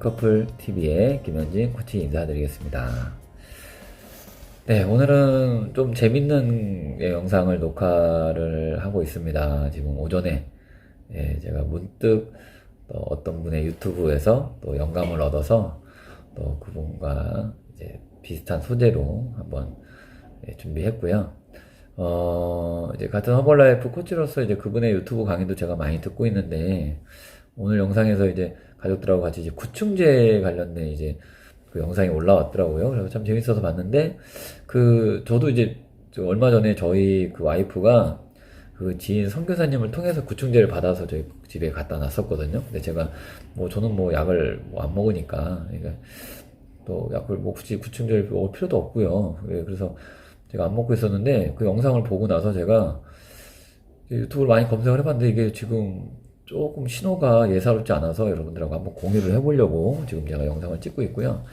피커플 TV의 김현진 코치 인사드리겠습니다. 네, 오늘은 좀 재밌는 예, 영상을 녹화를 하고 있습니다. 지금 오전에 예, 제가 문득 또 어떤 분의 유튜브에서 또 영감을 얻어서 또 그분과 이제 비슷한 소재로 한번 예, 준비했고요. 어, 이제 같은 허벌라이프 코치로서 이제 그분의 유튜브 강의도 제가 많이 듣고 있는데, 오늘 영상에서 이제 가족들하고 같이 이제 구충제 관련된 이제 그 영상이 올라왔더라고요. 그래서 참 재밌어서 봤는데, 그, 저도 이제 저 얼마 전에 저희 그 와이프가 그 지인 선교사님을 통해서 구충제를 받아서 저희 집에 갖다 놨었거든요. 근데 제가 뭐 저는 뭐 약을 뭐 안 먹으니까, 그러니까 또 약을 뭐 굳이 구충제를 먹을 필요도 없고요. 예, 그래서 제가 안 먹고 있었는데 그 영상을 보고 나서 제가 유튜브를 많이 검색을 해봤는데 이게 지금 조금 신호가 예사롭지 않아서 여러분들하고 한번 공유를 해보려고 지금 제가 영상을 찍고 있고요.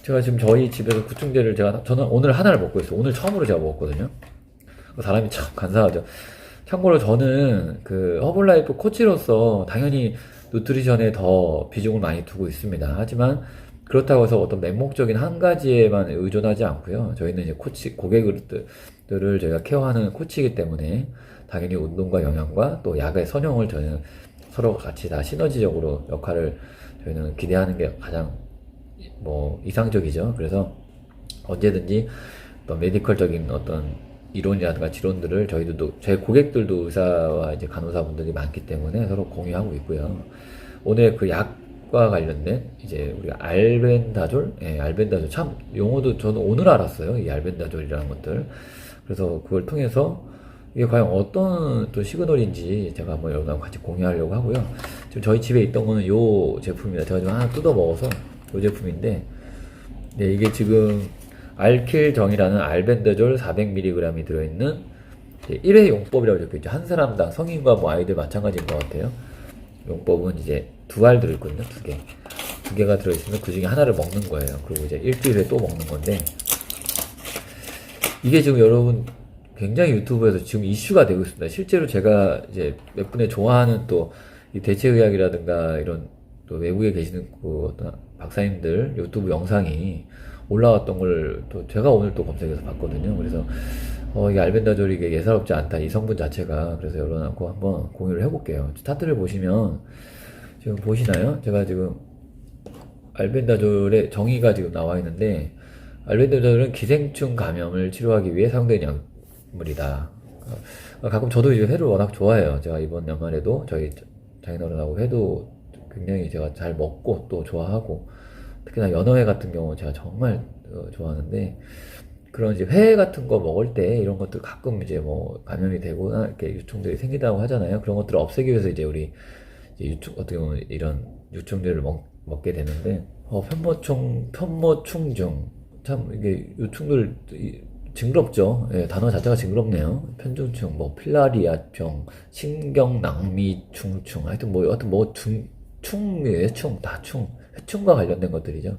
제가 지금 저희 집에서 구충제를 제가 저는 오늘 하나를 먹고 있어요. 오늘 처음으로 제가 먹었거든요. 그 사람이 참 간사하죠. 참고로 저는 그 허블라이프 코치로서 당연히 누트리션에 더 비중을 많이 두고 있습니다. 하지만 그렇다고 해서 어떤 맹목적인 한 가지에만 의존하지 않고요. 저희는 이제 코치, 고객들을 저희가 케어하는 코치이기 때문에 당연히 운동과 영양과 또 약의 선용을 저희는 서로 같이 다 시너지적으로 역할을 저희는 기대하는 게 가장 뭐 이상적이죠. 그래서 언제든지 어떤 메디컬적인 어떤 이론이라든가 지론들을 저희도 저희 고객들도 의사와 이제 간호사분들이 많기 때문에 서로 공유하고 있고요. 오늘 그 약과 관련된 이제 우리 알벤다졸, 예, 알벤다졸 참 용어도 저는 오늘 알았어요. 이 알벤다졸이라는 것들. 그래서 그걸 통해서 이게 과연 어떤 또 시그널인지 제가 한번 여러분하고 같이 공유하려고 하고요. 지금 저희 집에 있던 거는 요 제품입니다. 제가 지금 하나 뜯어 먹어서 요 제품인데, 네, 이게 지금 알킬정이라는 알벤다졸 400mg이 들어있는 1회 용법이라고 적혀 있죠. 한 사람당 성인과 뭐 아이들 마찬가지인 것 같아요. 용법은 이제 두 알 들어있거든요. 두 개. 두 개가 들어있으면 그 중에 하나를 먹는 거예요. 그리고 이제 일주일에 또 먹는 건데, 이게 지금 여러분 굉장히 유튜브에서 지금 이슈가 되고 있습니다. 실제로 제가 이제 몇 분의 좋아하는 또 이 대체의학이라든가 이런 또 외국에 계시는 그 어떤 박사님들 유튜브 영상이 올라왔던 걸 또 제가 오늘 또 검색해서 봤거든요. 그래서 어, 이게 알벤다졸이 이게 예사롭지 않다. 이 성분 자체가. 그래서 열어놓고 한번 공유를 해볼게요. 스타트를 보시면 지금 보시나요? 제가 지금 알벤다졸의 정의가 지금 나와 있는데 알벤다졸은 기생충 감염을 치료하기 위해 사용되는 약 물이다. 어, 가끔 저도 이제 회를 워낙 좋아해요. 제가 이번 연말에도 저희 장인어른하고 회도 굉장히 제가 잘 먹고 또 좋아하고 특히나 연어회 같은 경우 제가 정말 어, 좋아하는데 그런 이제 회 같은 거 먹을 때 이런 것들 가끔 이제 뭐 감염이 되거나 이렇게 유충들이 생기다고 하잖아요. 그런 것들을 없애기 위해서 이제 우리 이제 유충 어떻게 보면 이런 유충들을 먹, 먹게 되는데 어, 편모충 편모충중 참 이게 유충들 이- 징그럽죠. 예, 단어 자체가 징그럽네요. 편중충, 뭐 필라리아병, 신경낭미충충, 하여튼 뭐 하여튼 뭐 중, 충이에요. 충, 다 충, 해충과 관련된 것들이죠.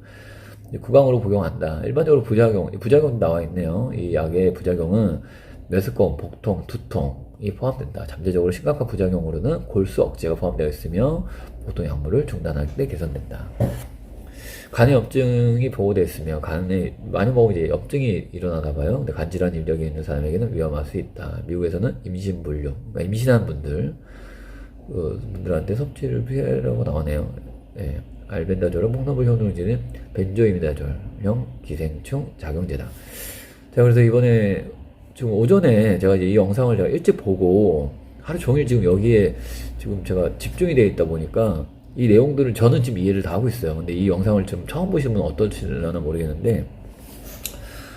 구강으로 복용한다. 일반적으로 부작용, 이 부작용 나와 있네요. 이 약의 부작용은 메스꺼움, 복통, 두통이 포함된다. 잠재적으로 심각한 부작용으로는 골수 억제가 포함되어 있으며 보통 약물을 중단할 때 개선된다. 간의 염증이 보호되어 있으며 간에 많이 먹으면 이제 염증이 일어나나 봐요. 근데 간질환 이력이 있는 사람에게는 위험할 수 있다. 미국에서는 임신 분류, 그러니까 임신한 분들 그 분들한테 섭취를 피하라고 나오네요. 예. 알벤다졸은 목넘을 효능지는 벤조이미다졸형 기생충 작용제다. 자, 그래서 이번에 지금 오전에 제가 이제 이 영상을 제가 일찍 보고 하루 종일 지금 여기에 지금 제가 집중이 되어 있다 보니까 이 내용들을 저는 지금 이해를 다 하고 있어요. 근데 이 영상을 좀 처음 보시는 분 어떠실려나 모르겠는데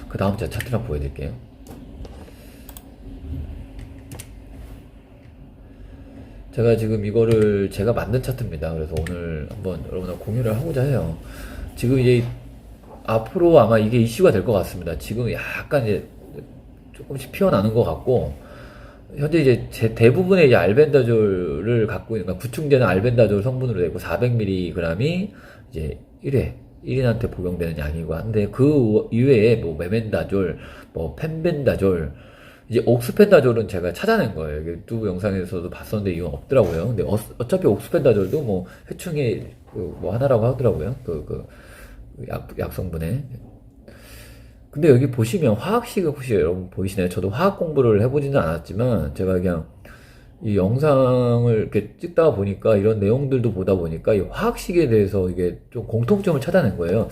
그 다음 제가 차트 랑 보여드릴게요. 제가 지금 이거를 제가 만든 차트입니다. 그래서 오늘 한번 여러분과 공유를 하고자 해요. 지금 이제 앞으로 아마 이게 이슈가 될 것 같습니다. 지금 약간 이제 조금씩 피어나는 것 같고, 현재 이제 제 대부분의 이제 알벤다졸을 갖고 있는, 그러니까 구충제는 알벤다졸 성분으로 되고 400mg이 이제 1회 1인한테 복용되는 약이고 한데 그 이외에 뭐 메멘다졸, 뭐 펜벤다졸, 이제 옥스펜다졸은 제가 찾아낸 거예요. 유튜브 영상에서도 봤었는데 이건 없더라고요. 근데 어, 차피 옥스펜다졸도 뭐 회충의 그 뭐 하나라고 하더라고요. 그, 그, 약, 약성분에. 근데 여기 보시면 화학식을 혹시 여러분 보이시나요? 저도 화학 공부를 해보지는 않았지만 제가 그냥 이 영상을 이렇게 찍다가 보니까 이런 내용들도 보다 보니까 이 화학식에 대해서 이게 좀 공통점을 찾아낸 거예요.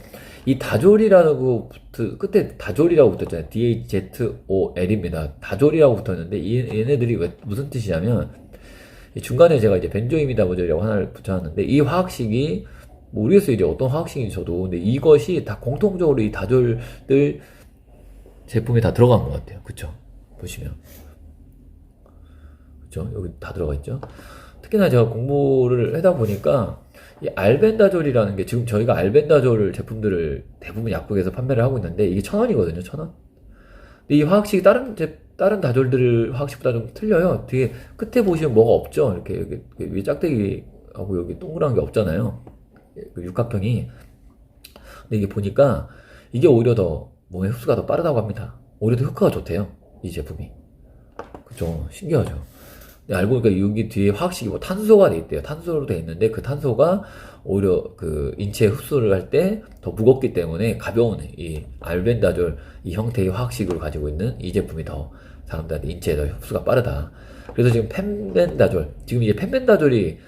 이 다졸이라고 붙, 끝에 다졸이라고 붙었잖아요. DHZOL입니다. 다졸이라고 붙었는데 이 얘네들이 왜 무슨 뜻이냐면 이 중간에 제가 이제 벤조임이다보졸이라고 하나를 붙여놨는데 이 화학식이 모르겠어요 이제 어떤 화학식인지 저도 근데 이것이 다 공통적으로 이 다졸들 제품에 다 들어간 것 같아요. 그쵸? 보시면. 그쵸? 여기 다 들어가 있죠? 특히나 제가 공부를 하다 보니까 이 알벤다졸이라는 게 지금 저희가 알벤다졸 제품들을 대부분 약국에서 판매를 하고 있는데 이게 천 원이거든요, 천 원. 근데 이 화학식이 다른 제 다른 다졸들 화학식보다 좀 틀려요. 뒤에 끝에 보시면 뭐가 없죠. 이렇게 여기 위 짝대기하고 여기 동그란 게 없잖아요. 그 육각형이. 근데 이게 보니까 이게 오히려 더 몸의 흡수가 더 빠르다고 합니다. 오히려 더 효과가 좋대요. 이 제품이. 그죠? 신기하죠. 알고 보니까 여기 뒤에 화학식이 뭐 탄소가 돼 있대요. 탄소로 돼 있는데 그 탄소가 오히려 그 인체 흡수를 할 때 더 무겁기 때문에 가벼운 이 알벤다졸 이 형태의 화학식을 가지고 있는 이 제품이 더 사람들한테 인체에 더 흡수가 빠르다. 그래서 지금 펜벤다졸, 지금 이제 펜벤다졸이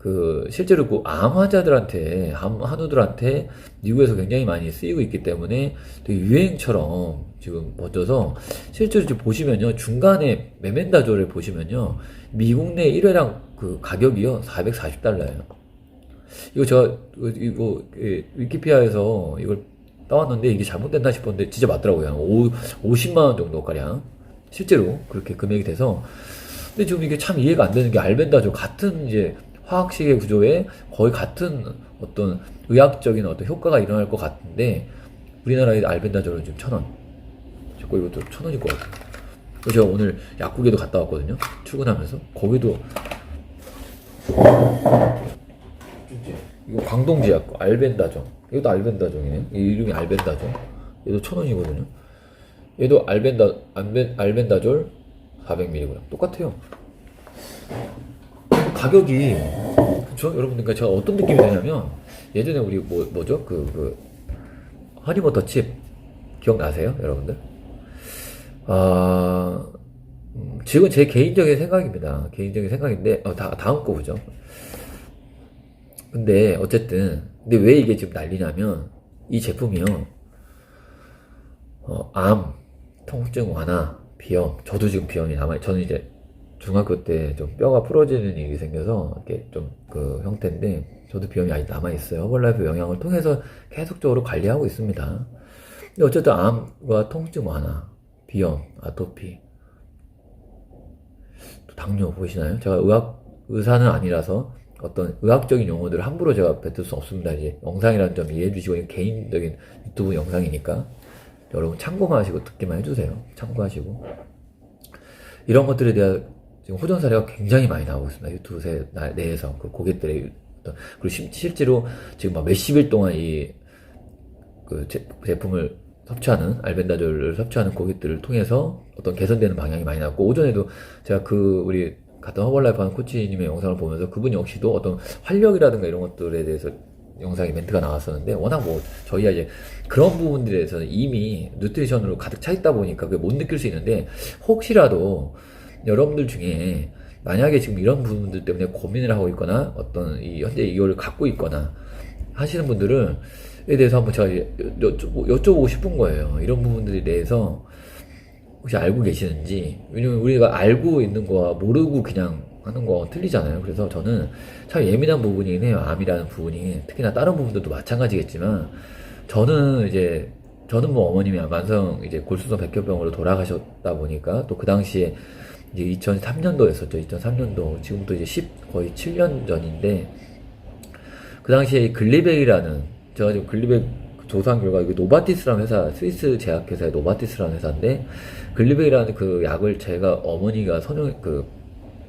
그 실제로 그 암 환자들한테 암 한우들한테 미국에서 굉장히 많이 쓰이고 있기 때문에 되게 유행처럼 지금 번져서 실제로 지금 보시면요 중간에 메멘다졸을 보시면요 미국 내 1회랑 그 가격이요 440달러예요. 이거 제가 이거 그 위키피아에서 이걸 따왔는데 이게 잘못됐나 싶었는데 진짜 맞더라고요. 5, 50만 원 정도 가량 실제로 그렇게 금액이 돼서 근데 지금 이게 참 이해가 안 되는 게 알벤다졸 같은 이제 화학식의 구조에 거의 같은 어떤 의학적인 어떤 효과가 일어날 것 같은데 우리나라의 알벤다졸은 지금 천 원. 자꾸 이것도 천 원일 것 같아요. 제가 오늘 약국에도 갔다 왔거든요. 출근하면서 거기도 이거 광동지 약국 알벤다정. 이것도 알벤다정이네. 이 이름이 알벤다정. 얘도 천 원이거든요. 얘도 알벤다 알벤 알벤다졸 400mg 똑같아요. 가격이 그렇죠 여러분들 그러니까 제가 어떤 느낌이 드냐면 예전에 우리 뭐 뭐죠? 그 그 허니버터 칩 기억나세요 여러분들? 아 음, 지금 제 개인적인 생각입니다. 개인적인 생각인데 어, 다 다음 거 보죠. 근데 어쨌든 근데 왜 이게 지금 난리냐면 이 제품이요. 어, 암 통증 완화 비염 저도 지금 비염이 남아 저는 이제 중학교 때 좀 뼈가 부러지는 일이 생겨서 이렇게 좀 그 형태인데 저도 비염이 아직 남아 있어요. 허벌라이프 영양을 통해서 계속적으로 관리하고 있습니다. 근데 어쨌든 암과 통증 완화, 비염, 아토피, 또 당뇨 보이시나요? 제가 의학 의사는 아니라서 어떤 의학적인 용어들을 함부로 제가 뱉을 수 없습니다. 이제 영상이라는 점 이해해 주시고 개인적인 유튜브 영상이니까 여러분 참고만 하시고 듣기만 해주세요. 참고하시고 이런 것들에 대한 지금 호전 사례가 굉장히 많이 나오고 있습니다. 유튜브 내에서 그 고객들의 어떤 그리고 실제로 지금 막 몇십일 동안 이 그 제품을 섭취하는 알벤다졸을 섭취하는 고객들을 통해서 어떤 개선되는 방향이 많이 나왔고 오전에도 제가 그 우리 같은 허벌라이프 하는 코치님의 영상을 보면서 그분 역시도 어떤 활력이라든가 이런 것들에 대해서 영상에 멘트가 나왔었는데 워낙 뭐 저희가 이제 그런 부분들에 대해서는 이미 뉴트리션으로 가득 차 있다 보니까 그게 못 느낄 수 있는데 혹시라도 여러분들 중에 만약에 지금 이런 부분들 때문에 고민을 하고 있거나 어떤 이 현재 이걸 갖고 있거나 하시는 분들은 에 대해서 한번 제가 여쭤, 여쭤 보고 싶은 거예요. 이런 부분들에 대해서 혹시 알고 계시는지 왜냐면 우리가 알고 있는 거와 모르고 그냥 하는 거 틀리잖아요. 그래서 저는 참 예민한 부분이긴 해요. 암이라는 부분이 특히나 다른 부분들도 마찬가지겠지만 저는 이제 저는 뭐 어머님이 만성 이제 골수성 백혈병으로 돌아가셨다 보니까 또 그 당시에 이제 2003년도였었죠. 2003년도. 지금부터 이제 10, 거의 7년 전인데, 그 당시에 글리백이라는, 제가 지금 글리백 조사한 결과, 이게 노바티스라는 회사, 스위스 제약회사의 노바티스라는 회사인데, 글리백이라는 그 약을 제가 어머니가 선용, 그,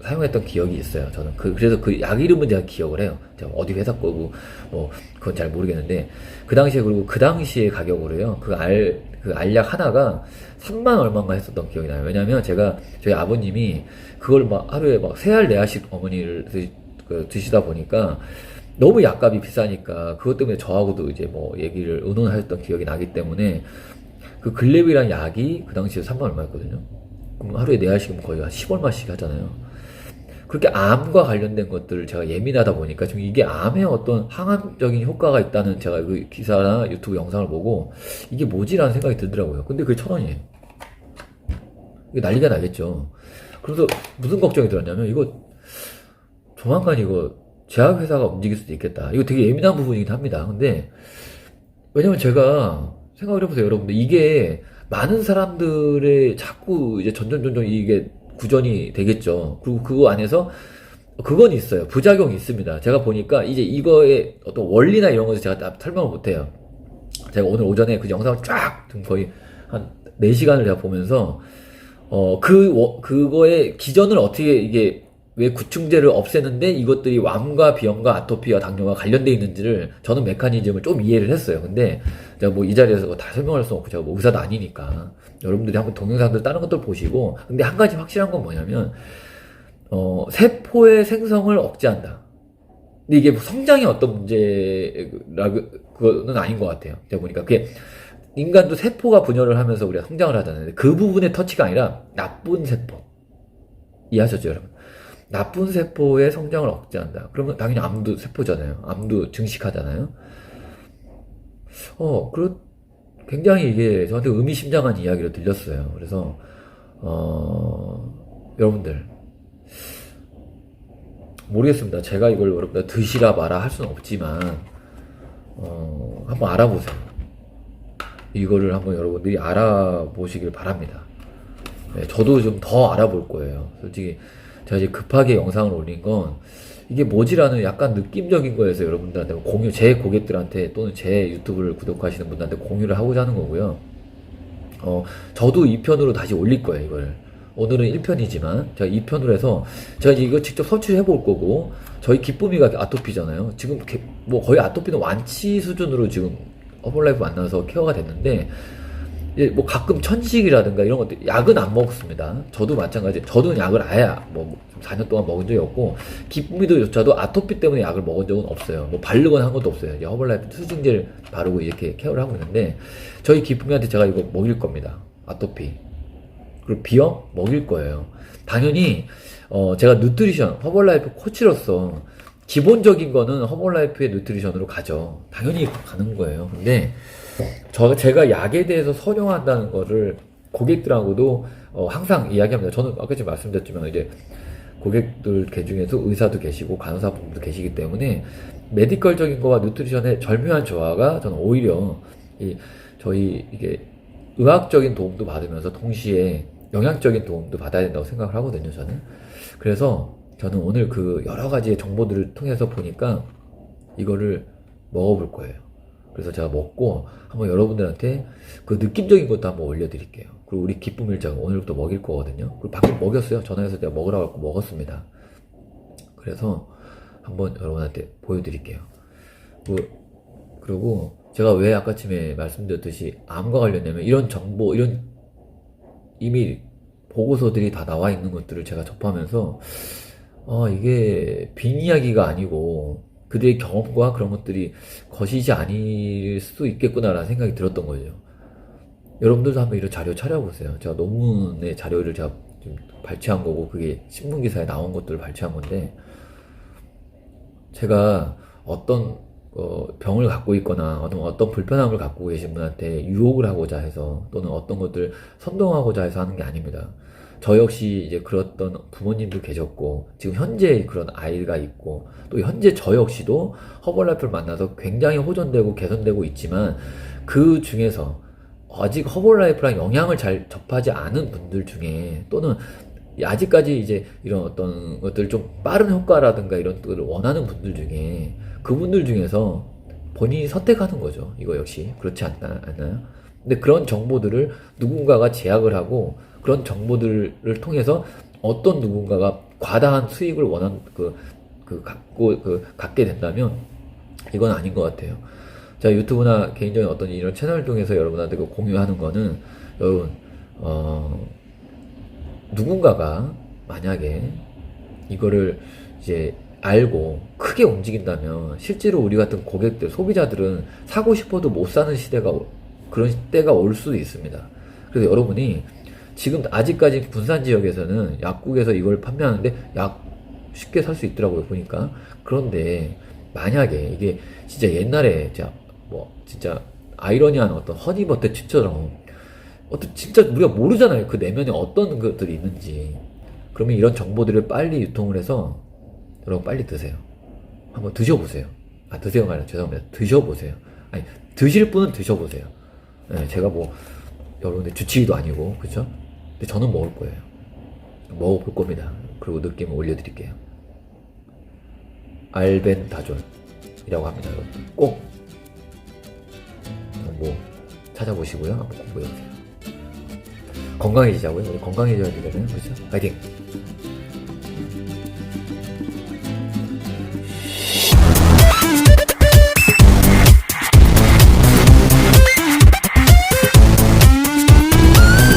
사용했던 기억이 있어요. 저는 그 그래서 그 약 이름은 제가 기억을 해요. 제가 어디 회사 거고 뭐 그건 잘 모르겠는데 그 당시에 그리고 그 당시의 가격으로요. 그 알 그 알약 하나가 3만 얼마인가 했었던 기억이 나요. 왜냐면 제가 저희 아버님이 그걸 막 하루에 막 세 알 네 알씩 어머니를 드, 그 드시다 보니까 너무 약값이 비싸니까 그것 때문에 저하고도 이제 뭐 얘기를 의논하셨던 기억이 나기 때문에 그 글랩이란 약이 그 당시에 3만 얼마였거든요. 그럼 하루에 4알씩이면 거의 한 10얼마씩 하잖아요. 그렇게 암과 관련된 것들을 제가 예민하다 보니까 지금 이게 암에 어떤 항암적인 효과가 있다는 제가 그 기사나 유튜브 영상을 보고 이게 뭐지라는 생각이 들더라고요. 근데 그게 천 원이에요. 이게 난리가 나겠죠. 그래서 무슨 걱정이 들었냐면 이거 조만간 이거 제약회사가 움직일 수도 있겠다. 이거 되게 예민한 부분이긴 합니다. 근데 왜냐면 제가 생각을 해보세요, 여러분들. 이게 많은 사람들의 자꾸 이제 점점점점 이게 구전이 되겠죠. 그리고 그거 안에서 그건 있어요. 부작용이 있습니다. 제가 보니까 이제 이거의 어떤 원리나 이런 것을 제가 다 설명을 못해요. 제가 오늘 오전에 그 영상을 쫙 거의 한 4시간을 제가 보면서 어, 그, 워- 그거의 기전을 어떻게 이게 왜 구충제를 없애는데 이것들이 암과 비염과 아토피와 당뇨가 관련돼 있는지를 저는 메커니즘을 좀 이해를 했어요. 근데 제가 뭐 이 자리에서 다 설명할 수 없고 제가 뭐 의사도 아니니까 여러분들이 한번 동영상들 다른 것들 보시고 근데 한 가지 확실한 건 뭐냐면 어, 세포의 생성을 억제한다. 근데 이게 성장의 어떤 문제라고는 아닌 것 같아요. 제가 보니까 그게 인간도 세포가 분열을 하면서 우리가 성장을 하잖아요. 그 부분의 터치가 아니라 나쁜 세포. 이해하셨죠, 여러분? 나쁜 세포의 성장을 억제한다. 그러면 당연히 암도 세포잖아요. 암도 증식하잖아요. 어, 그렇, 굉장히 이게 저한테 의미심장한 이야기로 들렸어요. 그래서, 어, 여러분들. 모르겠습니다. 제가 이걸 여러분들 드시라 마라 할 수는 없지만, 어, 한번 알아보세요. 이거를 한번 여러분들이 알아보시길 바랍니다. 네, 저도 좀 더 알아볼 거예요. 솔직히 제가 이제 급하게 영상을 올린 건 이게 뭐지라는 약간 느낌적인 거에서 여러분들한테 공유, 제 고객들한테 또는 제 유튜브를 구독하시는 분들한테 공유를 하고자 하는 거고요. 어, 저도 2편으로 다시 올릴 거예요, 이걸. 오늘은 1편이지만, 제가 2편으로 해서, 제가 이제 이거 직접 서치해 볼 거고, 저희 기쁨이가 아토피잖아요. 지금 개- 뭐 거의 아토피는 완치 수준으로 지금 허벌라이프 만나서 케어가 됐는데, 뭐 가끔 천식이라든가 이런 것들 약은 안 먹습니다. 저도 마찬가지. 저도 약을 아예 뭐 4년 동안 먹은 적이 없고 기쁨이도조차도 아토피 때문에 약을 먹은 적은 없어요. 뭐 바르거나 한 것도 없어요. 허벌라이프 수증제를 바르고 이렇게 케어를 하고 있는데 저희 기쁨이한테 제가 이거 먹일 겁니다. 아토피. 그리고 비염 먹일 거예요. 당연히 어 제가 누트리션 허벌라이프 코치로서 기본적인 거는 허벌라이프의 누트리션으로 가죠. 당연히 가는 거예요. 근데 저 제가 약에 대해서 선용한다는 거를 고객들하고도 어, 항상 이야기합니다. 저는 아까 전에 말씀드렸지만 이제 고객들 개 중에서 의사도 계시고 간호사분도 계시기 때문에 메디컬적인 거와 누트리션의 절묘한 조화가 저는 오히려 이 저희 이게 의학적인 도움도 받으면서 동시에 영양적인 도움도 받아야 된다고 생각을 하거든요. 저는 그래서 저는 오늘 그 여러 가지의 정보들을 통해서 보니까 이거를 먹어볼 거예요. 그래서 제가 먹고 한번 여러분들한테 그 느낌적인 것도 한번 올려드릴게요. 그리고 우리 기쁨 일정 오늘부터 먹일 거거든요. 그리고 방금 먹였어요. 전화해서 내가 먹으라고 하고 먹었습니다. 그래서 한번 여러분한테 보여드릴게요. 그, 그리고 제가 왜 아까쯤에 말씀드렸듯이 암과 관련되면 이런 정보, 이런 이미 보고서들이 다 나와 있는 것들을 제가 접하면서 아, 이게 빈 이야기가 아니고 그들의 경험과 그런 것들이 거시지 아닐 수도 있겠구나라는 생각이 들었던 거죠. 여러분들도 한번 이런 자료 찾아보세요. 제가 논문의 자료를 제가 좀 발췌한 거고 그게 신문 기사에 나온 것들을 발췌한 건데 제가 어떤 어, 병을 갖고 있거나 어떤 어떤 불편함을 갖고 계신 분한테 유혹을 하고자 해서 또는 어떤 것들 선동하고자 해서 하는 게 아닙니다. 저 역시 이제 그랬던 부모님도 계셨고 지금 현재 그런 아이가 있고 또 현재 저 역시도 허벌라이프를 만나서 굉장히 호전되고 개선되고 있지만 그 중에서 아직 허벌라이프랑 영향을 잘 접하지 않은 분들 중에 또는 아직까지 이제 이런 어떤 것들 좀 빠른 효과라든가 이런 것들을 원하는 분들 중에 그분들 중에서 본인이 선택하는 거죠. 이거 역시 그렇지 않나, 않나요? 근데 그런 정보들을 누군가가 제약을 하고 그런 정보들을 통해서 어떤 누군가가 과다한 수익을 원한 그, 그 갖고 그 갖게 된다면 이건 아닌 것 같아요. 자 유튜브나 개인적인 어떤 이런 채널을 통해서 여러분한테 그 공유하는 거는 여러분 어 누군가가 만약에 이거를 이제 알고 크게 움직인다면 실제로 우리 같은 고객들 소비자들은 사고 싶어도 못 사는 시대가 오- 그런 때가 올 수도 있습니다. 그래서 여러분이 지금 아직까지 분산 지역에서는 약국에서 이걸 판매하는데 약 쉽게 살 수 있더라고요 보니까. 그런데 만약에 이게 진짜 옛날에 진짜 뭐 진짜 아이러니한 어떤 허니버터 칩처럼 어떤 진짜 우리가 모르잖아요 그 내면에 어떤 것들이 있는지. 그러면 이런 정보들을 빨리 유통을 해서 여러분 빨리 드세요. 한번 드셔보세요. 아 드세요가 아니라 죄송합니다. 드셔보세요. 아니 드실 분은 드셔보세요. 네, 제가 뭐 여러분들 주치의도 아니고 그죠? 근데 저는 먹을 거예요. 먹어볼 겁니다. 그리고 느낌을 올려드릴게요. 알벤다존이라고 합니다 여러분 꼭 뭐 찾아보시고요. 한번 공부해보세요. 건강해지자고요? 우리 건강해져야 되거든요. 그렇죠? 파이팅